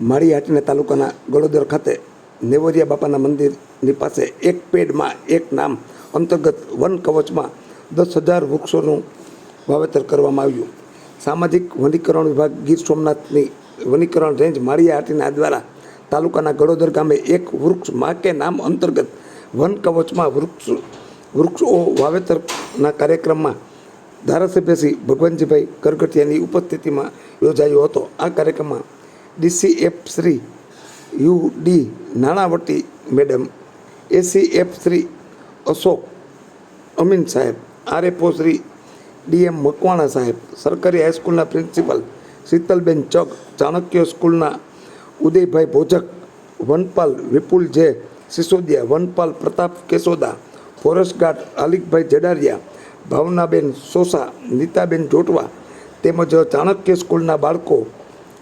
માળીહાટીના તાલુકાના ગળોદર ખાતે નેવરિયા બાપાના મંદિરની પાસે એક પેડમાં એક નામ અંતર્ગત વન કવચમાં દસ હજાર વૃક્ષોનું વાવેતર કરવામાં આવ્યું. સામાજિક વનીકરણ વિભાગ ગીર સોમનાથની વનીકરણ રેન્જ માળીહાટીના દ્વારા તાલુકાના ગળોદર ગામે એક વૃક્ષ મા કે નામ અંતર્ગત વન કવચમાં વૃક્ષ, વૃક્ષો વાવેતરના કાર્યક્રમમાં ધારાસભ્ય શ્રી ભગવાનજીભાઈ કરગટિયાની ઉપસ્થિતિમાં યોજાયો હતો. આ કાર્યક્રમમાં DCF Shri U D Nanavati madam ACF Shri Ashok Amin સાહેબ. આરએફઓ શ્રી ડીએમ મકવાણા સાહેબ. સરકારી હાઈસ્કૂલના પ્રિન્સિપલ શીતલબેન ચક, ચાણક્ય સ્કૂલના ઉદયભાઈ ભોજક, વનપાલ વિપુલ જે, સિસોદિયા, વનપાલ પ્રતાપ કેસોદા ફોરેસ્ટ ગાર્ડ આલિકભાઈ જડારિયા, ભાવનાબેન સોસા, નીતાબેન જોટવા તેમજ ચાણક્ય સ્કૂલના બાળકો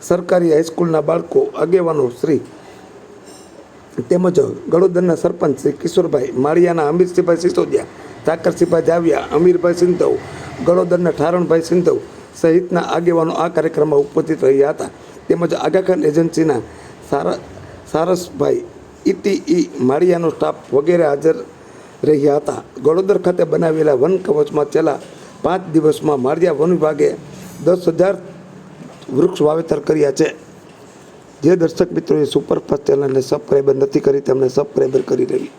સરકારી હાઈસ્કૂલના બાળકો, આગેવાનો શ્રી તેમજ ગળોદરના સરપંચ શ્રી કિશોરભાઈ માળિયાના અમીરસિંહભાઈ સિસોદિયા ઠાકરસિંહભાઈ જાવિયા, અમીરભાઈ સિંધવ, ગળોદરના ઠારણભાઈ સિંધવ સહિતના આગેવાનો આ કાર્યક્રમમાં ઉપસ્થિત રહ્યા હતા. તેમજ આગાખાન એજન્સીના સારા, સારસભાઈ ઇટીઈ માળિયાનો સ્ટાફ વગેરે હાજર રહ્યા હતા. ગળોદર ખાતે બનાવેલા વન કવચમાં છેલ્લા પાંચ દિવસમાં માળિયા વન વિભાગે દસ હજાર વૃક્ષ વાવેતર કર્યા છે. જે દર્શક મિત્રોએ સુપરફાસ્ટ ચેનલને સબસ્ક્રાઈબર નથી કરી તેમણે સબસ્ક્રાઈબર કરી લેવી.